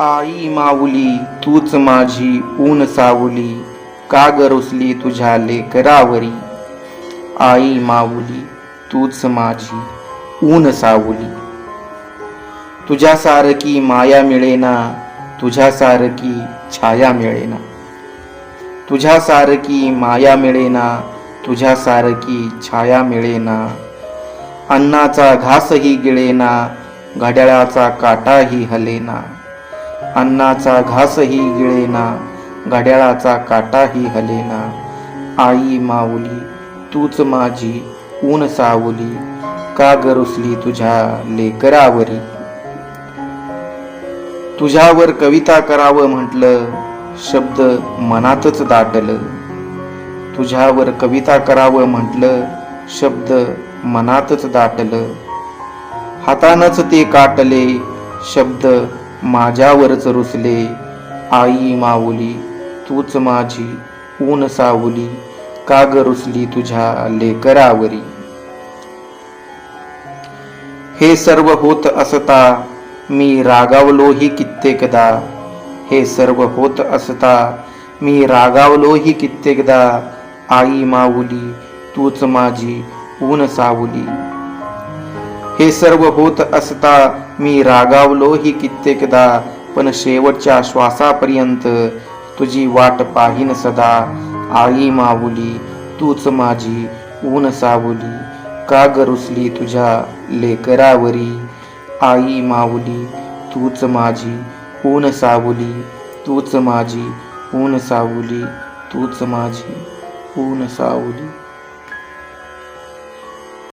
आई माऊली तूच माझी ऊन सावली का ग तुझ्या लेकरावरी? आई माऊली तूच माझी ऊन सावली. तुझ्या सारखी माया मिळेना तुझ्या सारखी छाया मिळेना. तुझ्या सारखी माया मिळेना तुझ्या सारखी छाया मिळेना. अन्नाचा घासही गिळेना घड्याळाचा काटाही हलेना. अन्नाचा घासही गिळेना घड्याळाचा काटाही हलेना. आई माऊली तूच माझी ऊन सावली का ग रुसली तुझ्या लेकरावरी? तुझ्यावर कविता करावं म्हटलं शब्द मनातच दाटलं. तुझ्यावर कविता करावं म्हटलं शब्द मनातच दाटलं. हातानच ते काटले शब्द माझ्यावरच रुसले. आई माऊली तूच माझी ऊन सावली का ग रुसली तुझ्या लेकरावरी? हे सर्व होत असता मी रागावलोही कित्येकदा. हे सर्व होत असता मी रागावलोही कित्येकदा. आई माऊली तूच माझी ऊन सावली. हे सर्व होत असता. मी रागावलोही कित्येकदा पण शेवटच्या श्वासापर्यंत तुझी वाट पाहीन सदा. आई माऊली तूच माझी ऊन सावली. का ग रुसली तुझ्या लेकरावरी? आई माऊली तूच माझी ऊन सावली. तूच माझी ऊन सावली. तूच माझी ऊन सावली.